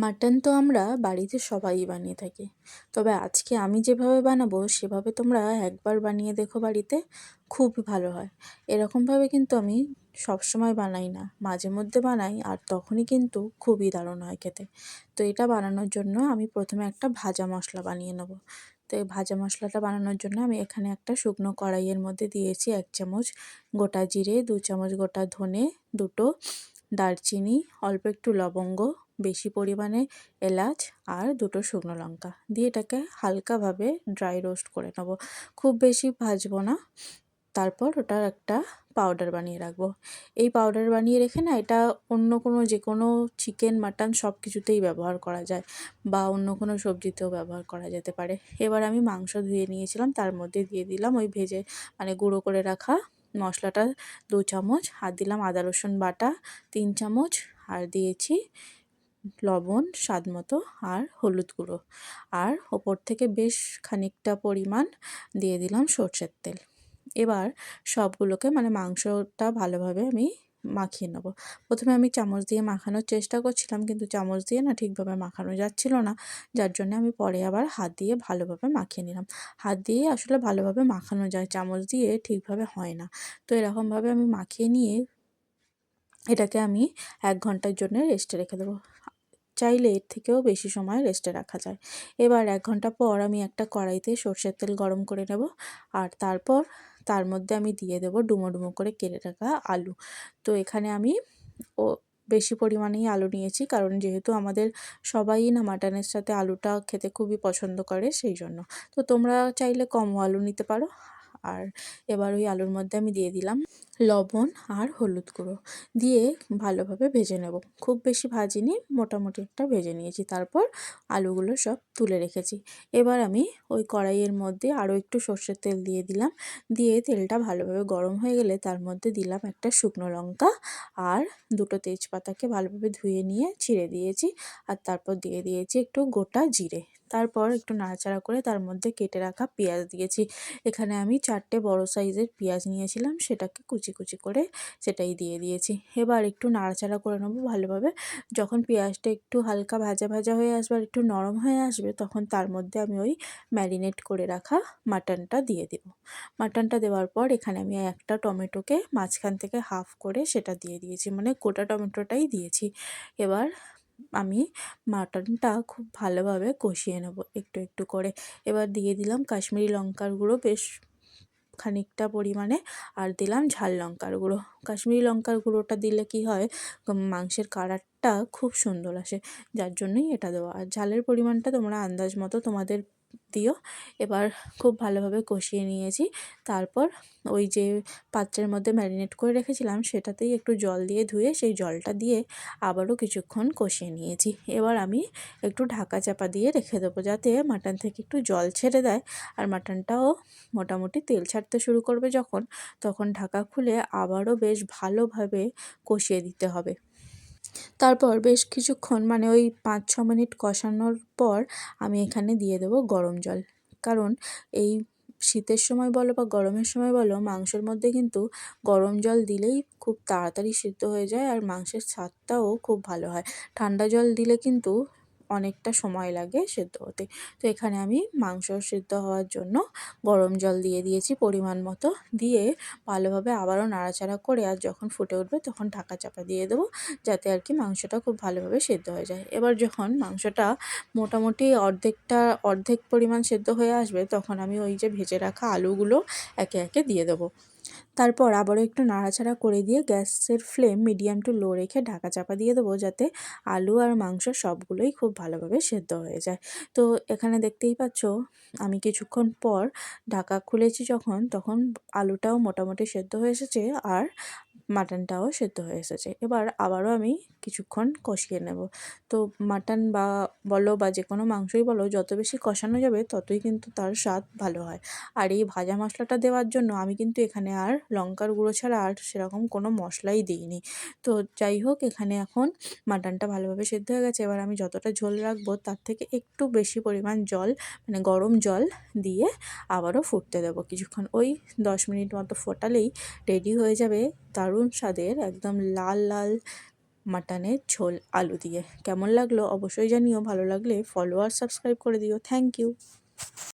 Mutton তো আমরা বাড়িতে সবাই বানিয়ে থাকি। তবে আজকে আমি যেভাবে বানাবো, সেভাবে তোমরা একবার বানিয়ে দেখো বাড়িতে খুব ভালো হয়। এরকমভাবে কিন্তু আমি সবসময় বানাই না। মাঝে মধ্যে বানাই, আর তখনই কিন্তু খুবই দারুণ হয় খেতে। তো এটা বানানোর জন্য আমি প্রথমে একটা ভাজা মশলা বানিয়ে নেব। তো এই ভাজা মশলাটা বানানোর জন্য আমি এখানে একটা শুকনো কড়াইয়ের মধ্যে দিয়েছি এক চামচ গোটা জিরে, দু চামচ গোটা ধনে, দুটো দারচিনি, অল্প একটু লবঙ্গ বেশি পরিমাণে এলাচ আর দুটো শুকনো লঙ্কা। দিয়ে এটাকে হালকাভাবে ড্রাই রোস্ট করে নেব। খুব বেশি ভাজবো না। তারপর ওটার একটা পাউডার বানিয়ে রাখব। এই পাউডার বানিয়ে রেখে না এটা অন্য কোনো যে কোনো চিকেন মাটন সব কিছুতেই ব্যবহার করা যায় বা অন্য কোনো সবজিতেও ব্যবহার করা যেতে পারে। এবার আমি মাংস ধুয়ে নিয়েছিলাম, তার মধ্যে দিয়ে দিলাম ওই ভেজে মানে গুঁড়ো করে রাখা মশলাটা দু চামচ, আর দিলাম আদা, রসুন বাটা তিন চামচ, আর দিয়েছি লবণ, স্বাদ মতো আর হলুদ গুঁড়ো। আর ওপর থেকে বেশ খানিকটা পরিমাণ দিয়ে দিলাম সর্ষের তেল। এবার সবগুলোকে মানে মাংসটা ভালোভাবে আমি মাখিয়ে নেব। প্রথমে আমি চামচ দিয়ে মাখানোর চেষ্টা করছিলাম, কিন্তু চামচ দিয়ে না ঠিকভাবে মাখানো যাচ্ছিল না। যার জন্য আমি পরে আবার হাত দিয়ে ভালোভাবে মাখিয়ে নিলাম। হাত দিয়ে আসলে ভালোভাবে মাখানো যায়, চামচ দিয়ে ঠিকভাবে হয় না। তো এরকমভাবে আমি মাখিয়ে নিয়ে এটাকে আমি এক ঘণ্টার জন্য রেস্টে রেখে দেবো। চাইলে এর থেকেও বেশি সময় রেস্টে রাখা যায়। এবার এক ঘণ্টা পর আমি একটা কড়াইতে সর্ষের তেল গরম করে নেব আর তারপর তার মধ্যে আমি দিয়ে দেবো ডুমো ডুমো করে কেটে রাখা আলু। তো এখানে আমি ও বেশি পরিমাণেই আলু নিয়েছি কারণ যেহেতু আমাদের সবাই না মাটনের সাথে আলুটা খেতে খুবই পছন্দ করে সেই জন্য। তো তোমরা চাইলে কমও আলু নিতে পারো। আর এবার ওই আলুর মধ্যে আমি দিয়ে দিলাম লবণ আর হলুদ গুঁড়ো দিয়ে ভালোভাবে ভেজে নেব। খুব বেশি ভাজিনি, মোটামুটি একটা ভেজে নিয়েছি। তারপর আলুগুলো সব তুলে রেখেছি। এবার আমি ওই কড়াইয়ের মধ্যে আরও একটু সর্ষের তেল দিয়ে দিলাম। দিয়ে তেলটা ভালোভাবে গরম হয়ে গেলে তার মধ্যে দিলাম একটা শুকনো লঙ্কা আর দুটো তেজপাতাকে ভালোভাবে ধুয়ে নিয়ে ছিঁড়ে দিয়েছি আর তারপর দিয়ে দিয়েছি একটু গোটা জিরে। তারপর একটু নাড়াচাড়া করে তার মধ্যে কেটে রাখা পেঁয়াজ দিয়েছি। এখানে আমি চারটে বড় সাইজের পেঁয়াজ নিয়েছিলাম, সেটাকে কুচি কুচি করে সেটাই দিয়ে দিয়েছি। এবার একটু নাড়াচাড়া করে নেব ভালোভাবে। যখন পেঁয়াজটা একটু হালকা ভাজা ভাজা হয়ে আসবে আর একটু নরম হয়ে আসবে, তখন তার মধ্যে আমি ওই ম্যারিনেট করে রাখা মাটনটা দিয়ে দেব। মাটনটা দেওয়ার পর এখানে আমি একটা টমেটোকে মাঝখান থেকে হাফ করে সেটা দিয়ে দিয়েছি মানে গোটা টমেটোটাই দিয়েছি। এবার আমি মাটনটা খুব ভালোভাবে কষিয়ে নেব একটু একটু করে। এবার দিয়ে দিলাম কাশ্মীরি লঙ্কার গুঁড়ো, বেশ খানিকটা পরিমাণে আর দিলাম ঝাল লঙ্কার গুঁড়ো। কাশ্মীরি লঙ্কার গুঁড়োটা দিলে কি হয় মাংসের কালারটা খুব সুন্দর আসে, যার জন্যই এটা দেওয়া। আর ঝালের পরিমাণটা তোমরা আন্দাজ মতো তোমাদের দিও। এবার খুব ভালোভাবে কষিয়ে নিয়েছি। তারপর ওই যে পাত্রের মধ্যে ম্যারিনেট করে রেখেছিলাম, সেটাতেই একটু জল দিয়ে ধুয়ে সেই জলটা দিয়ে আবারও কিছুক্ষণ কষিয়ে নিয়েছি। এবার আমি একটু ঢাকা চাপা দিয়ে রেখে দেবো যাতে মাটন থেকে একটু জল ছেড়ে দেয়। আর মাটনটাও মোটামুটি তেল ছাড়তে শুরু করবে যখন, তখন ঢাকা খুলে আবারও বেশ ভালোভাবে কষিয়ে দিতে হবে। তারপর বেশ কিছুক্ষণ মানে ওই পাঁচ ছ মিনিট কষানোর পর আমি এখানে দিয়ে দেবো গরম জল। কারণ এই শীতের সময় বলো বা গরমের সময় বলো, মাংসের মধ্যে কিন্তু গরম জল দিলেই খুব তাড়াতাড়ি সিদ্ধ হয়ে যায় আর মাংসের স্বাদটাও খুব ভালো হয়। ঠান্ডা জল দিলে কিন্তু অনেকটা সময় লাগে সেদ্ধ হতে। তো এখানে আমি মাংস সেদ্ধ হওয়ার জন্য গরম জল দিয়ে দিয়েছি পরিমাণ মতো। দিয়ে ভালোভাবে আবারও নাড়াচাড়া করে আর যখন ফুটে উঠবে তখন ঢাকা চাপা দিয়ে দেবো যাতে আর কি মাংসটা খুব ভালোভাবে সেদ্ধ হয়ে যায়। এবার যখন মাংসটা মোটামুটি অর্ধেকটা, অর্ধেক পরিমাণ সেদ্ধ হয়ে আসবে তখন আমি ওই যে ভেজে রাখা আলুগুলো একে একে দিয়ে দেবো। তারপর আবারও একটু নাড়াচাড়া করে দিয়ে গ্যাসের ফ্লেম মিডিয়াম টু লো রেখে ঢাকা চাপা দিয়ে দেবো যাতে আলু আর মাংস সবগুলোই খুব ভালোভাবে সেদ্ধ হয়ে যায়। তো এখানে দেখতেই পাচ্ছ, আমি কিছুক্ষণ পর ঢাকা খুলেছি যখন, তখন আলুটাও মোটামুটি সেদ্ধ হয়ে এসেছে আর মাটনটাও সেদ্ধ হয়ে এসেছে। এবার আবারও আমি কিছুক্ষণ কষিয়ে নেব। তো মাটন বা বলো বা যে কোনো মাংসই বলো, যত বেশি কষানো যাবে ততই কিন্তু তার স্বাদ ভালো হয়। আর এই ভাজা মশলাটা দেওয়ার জন্য আমি কিন্তু এখানে আর লঙ্কার গুঁড়ো ছাড়া আর সেরকম কোনো মশলাই দিইনি। তো যাই হোক, এখানে এখন মাটনটা ভালোভাবে সেদ্ধ হয়ে গেছে। এবার আমি যতটা ঝোল রাখব তার থেকে একটু বেশি পরিমাণ জল মানে গরম জল দিয়ে আবারও ফুটতে দেবো কিছুক্ষণ। ওই দশ মিনিট মতো ফোটালেই রেডি হয়ে যাবে দারুণ স্বাদের একদম লাল লাল মাটনের ঝোল আলু দিয়ে। কেমন লাগল অবশ্যই জানিও, ভালো লাগলে ফলো আর সাবস্ক্রাইব করে দিও। Thank you